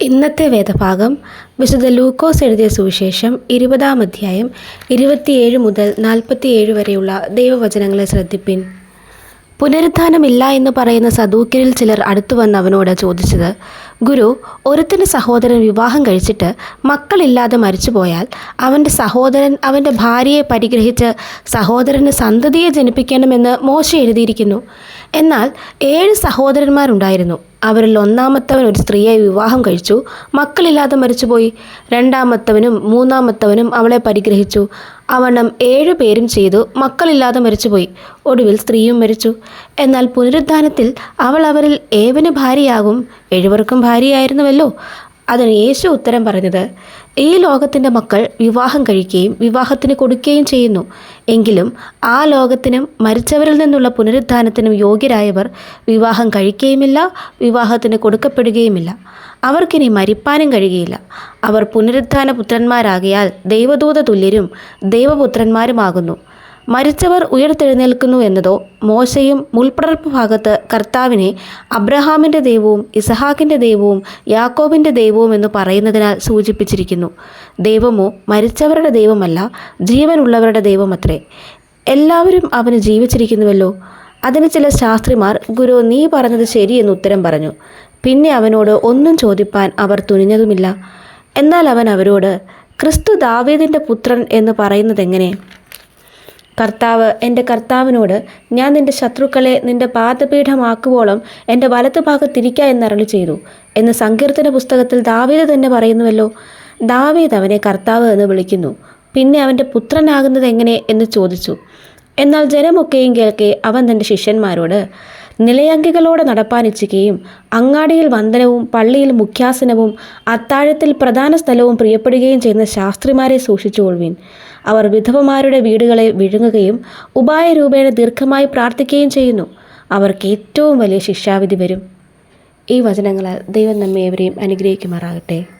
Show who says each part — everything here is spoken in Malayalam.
Speaker 1: ഇന്നത്തെ വേദഭാഗം വിശുദ്ധ ലൂക്കോസ് എഴുതിയ സുവിശേഷം ഇരുപതാം അധ്യായം ഇരുപത്തിയേഴ് മുതൽ നാൽപ്പത്തിയേഴ് വരെയുള്ള ദൈവവചനങ്ങളെ ശ്രദ്ധിപ്പിൻ. പുനരുത്ഥാനമില്ല എന്ന് പറയുന്ന സദൂക്യരിൽ ചിലർ അടുത്തു വന്ന് അവനോട് ചോദിച്ചത് ഗുരു ഒരുത്തന്റെ സഹോദരൻ വിവാഹം കഴിച്ചിട്ട് മക്കളില്ലാതെ മരിച്ചുപോയാൽ അവന്റെ സഹോദരൻ അവന്റെ ഭാര്യയെ പരിഗ്രഹിച്ച് സഹോദരന് സന്തതിയെ ജനിപ്പിക്കണമെന്ന് മോശം എഴുതിയിരിക്കുന്നു. എന്നാൽ ഏഴ് സഹോദരന്മാരുണ്ടായിരുന്നു. അവരിൽ ഒന്നാമത്തവൻ ഒരു സ്ത്രീയെ വിവാഹം കഴിച്ചു മക്കളില്ലാതെ മരിച്ചുപോയി രണ്ടാമത്തവനും മൂന്നാമത്തവനും അവളെ പരിഗ്രഹിച്ചു. അവണ്ണം ഏഴു പേരും ചെയ്തു മക്കളില്ലാതെ മരിച്ചുപോയി ഒടുവിൽ സ്ത്രീയും മരിച്ചു. എന്നാൽ പുനരുദ്ധാനത്തിൽ അവൾ അവരിൽ ഏവന് ഭാര്യയാകും? എഴുവർക്കും ഭാര്യയായിരുന്നുവല്ലോ? അതിന് യേശു ഉത്തരം പറഞ്ഞത് ഈ ലോകത്തിന്റെ മക്കൾ വിവാഹം കഴിക്കുകയും വിവാഹത്തിന് കൊടുക്കുകയും ചെയ്യുന്നു. എങ്കിലും ആ ലോകത്തിനും മരിച്ചവരിൽ നിന്നുള്ള പുനരുദ്ധാനത്തിനും യോഗ്യരായവർ വിവാഹം കഴിക്കുകയുമില്ല വിവാഹത്തിന് കൊടുക്കപ്പെടുകയുമില്ല. അവർക്കിനി മരിപ്പാനും കഴിയുകയില്ല. അവർ പുനരുദ്ധാന പുത്രന്മാരാകിയാൽ ദൈവദൂത തുല്യരും ദൈവപുത്രന്മാരുമാകുന്നു. മരിച്ചവർ ഉയർത്തെഴുന്നേൽക്കുന്നു എന്നതോ മോശയും മുൾപ്പടർപ്പ് ഭാഗത്ത് കർത്താവിനെ അബ്രഹാമിന്റെ ദൈവവും ഇസഹാക്കിന്റെ ദൈവവും യാക്കോബിന്റെ ദൈവവും എന്ന് പറയുന്നതിനാൽ സൂചിപ്പിച്ചിരിക്കുന്നു. ദൈവമോ മരിച്ചവരുടെ ദൈവമല്ല ജീവനുള്ളവരുടെ ദൈവമത്രേ. എല്ലാവരും അവന് ജീവിച്ചിരിക്കുന്നുവല്ലോ. അതിന് ചില ശാസ്ത്രിമാർ ഗുരു നീ പറഞ്ഞത് ശരിയെന്ന് ഉത്തരം പറഞ്ഞു. പിന്നെ അവനോട് ഒന്നും ചോദിപ്പാൻ അവർ തുനിഞ്ഞതുമില്ല. എന്നാൽ അവൻ അവരോട് ക്രിസ്തു ദാവീദിന്റെ പുത്രൻ എന്ന് പറയുന്നതെങ്ങനെ? കർത്താവ് എന്റെ കർത്താവിനോട് ഞാൻ നിന്റെ ശത്രുക്കളെ നിന്റെ പാദപീഠമാക്കുവോളം എന്റെ വലത്ത് ഭാഗത്തിരിക്ക എന്നരളി ചെയ്തു. എന്ന് സങ്കീർത്തന പുസ്തകത്തിൽ ദാവീദ് തന്നെ പറയുന്നുവല്ലോ ദാവീദ് അവനെ കർത്താവ് എന്ന് വിളിക്കുന്നു. പിന്നെ അവന്റെ പുത്രനാകുന്നത് എങ്ങനെ എന്ന് ചോദിച്ചു. എന്നാൽ ജനമൊക്കെയും കേൾക്കെ അവൻ തന്റെ ശിഷ്യന്മാരോട് നിലയങ്കികളോടെ നടപ്പാനിച്ചുകയും അങ്ങാടിയിൽ വന്ദനവും പള്ളിയിൽ മുഖ്യാസനവും അത്താഴത്തിൽ പ്രധാന സ്ഥലവും പ്രിയപ്പെടുകയും ചെയ്യുന്ന ശാസ്ത്രിമാരെ സൂക്ഷിച്ചുകൊള്ളുവിൻ അവർ വിധവമാരുടെ വീടുകളെ വിഴുങ്ങുകയും ഉപായരൂപേണ ദീർഘമായി പ്രാർത്ഥിക്കുകയും ചെയ്യുന്നു. അവർക്ക് ഏറ്റവും വലിയ ശിക്ഷാവിധി വരും. ഈ വചനങ്ങളാൽ ദൈവം നമ്മെ എവരെയും അനുഗ്രഹിക്കുമാറാകട്ടെ.